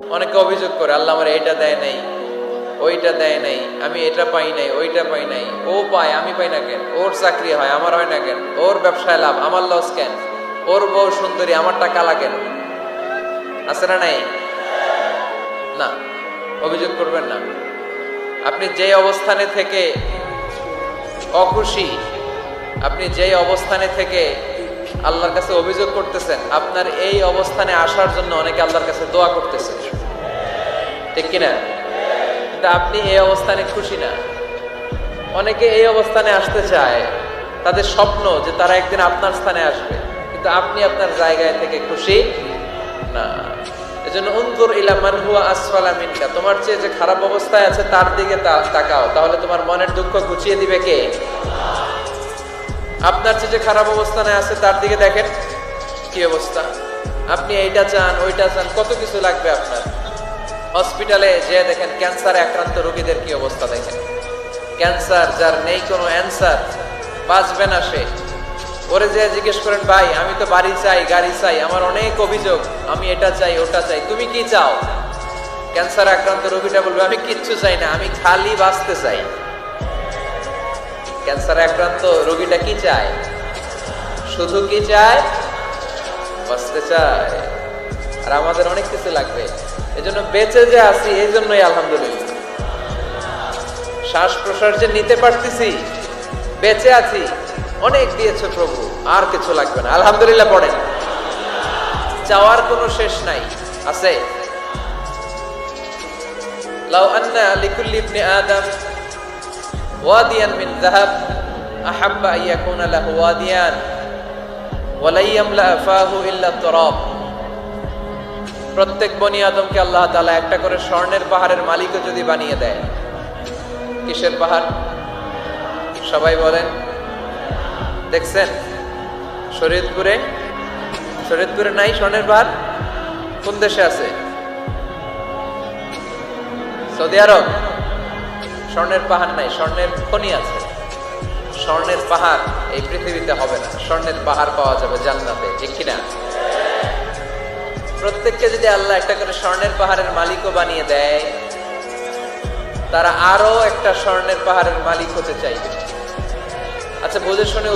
অনেকে অভিযোগ করে, আল্লাহ আমার এটা দেয় নাই, ওইটা দেয় নাই, আমি এটা পাই নাই, ওইটা পাই নাই, ও পায়, আমি পাই না কেন? ওর চাকরি হয়, আমার হয় না কেন? ওর ব্যবসায় লাভ, আমার লস কেন? ওর বউ সুন্দরী আমারটা কালা কেন আছে না নাই? না, অভিযোগ করবেন না। আপনি যে অবস্থানে থেকে অখুশি, আপনি যে অবস্থানে থেকে আল্লাহর কাছে অভিযোগ করতেছেন, আপনার এই অবস্থানে আসার জন্য অনেকে আল্লাহর কাছে দোয়া করতেছে। ঠিক কিনা? কিন্তু আপনি এই অবস্থানে খুশি না। অনেকে এই অবস্থানে আসতে চায়। তাদের স্বপ্ন যে তারা একদিন আপনার স্থানে আসবে। কিন্তু আপনি আপনার জায়গায় থেকে খুশি না। এজন্য উনজুর ইলা মান হুয়া আসফালা মিনকা। তোমার চেয়ে যে খারাপ অবস্থায় আছে, তার দিকে তাকাও। তাহলে তোমার মনের দুঃখ ঘুচিয়ে দিবে কে? আপনার চেয়ে যে খারাপ অবস্থানে আছে, তার দিকে দেখেন কি অবস্থা। আপনি এইটা চান, ওইটা চান, কত কিছু লাগবে আপনার? হসপিটালে যে দেখেন ক্যান্সারে আক্রান্ত রোগীদের কি অবস্থা দেখেন। ক্যান্সার যার নেই কোনো অ্যান্সার, বাঁচবে না সে। ওরে যে জিজ্ঞেস করেন, ভাই, আমি তো বাড়ি চাই, গাড়ি চাই, আমার অনেক অভিযোগ, আমি এটা চাই, ওটা চাই, তুমি কি চাও? ক্যান্সার আক্রান্ত রোগীটা বলবে, আমি কিচ্ছু চাই না, আমি খালি বাঁচতে চাই। ক্যান্সার আক্রান্ত রোগীটা কি চায়? শুধু কি চায়? বাঁচতে চায়। আর আমাদের অনেক কিছু লাগবে। এজন্য বেঁচে যে আছি এই জন্যই আলহামদুলিল্লাহ। শ্বাস প্রশ্বাস যে নিতে পারতেছি, বেঁচে আছি, অনেক দিয়েছে প্রভু, আর কিছু লাগবে না। আলহামদুলিল্লাহ পড়েন। চাওয়ার কোনো শেষ নাই, আছে? লাউ আন্না লিকুল্লি ইবনে আদম ওয়াদিয়ান মিন যাহাব, আহাব্বা ইয়াকুনা লাহু ওয়াদিয়ান ওয়ালা ইয়ামলা ফাহু ইল্লা তুরাব। প্রত্যেক বনি আদমকে আল্লাহ তাআলা একটা করে স্বর্ণের পাহাড়ের মালিকও যদি বানিয়ে দেয়, কিসের পাহাড়? সবাই বলেন। দেখছেন? শরীয়তপুরে? শরীয়তপুরে নাই স্বর্ণের পাহাড়? কোন দেশে আছে? Saudi Arab? স্বর্ণের পাহাড় নাই, স্বর্ণের খনি আছে। স্বর্ণের পাহাড় এই পৃথিবীতে হবে না। স্বর্ণের পাহাড় পাওয়া যাবে জান্নাতে, ঠিক কিনা? প্রত্যেককে যদি আল্লাহ একটা করে স্বর্ণের পাহাড়ের মালিকও বানিয়ে দেয়, তারা আরও একটা স্বর্ণের পাহাড়ের মালিক হতে চাইবে। আচ্ছা বোঝে শুনে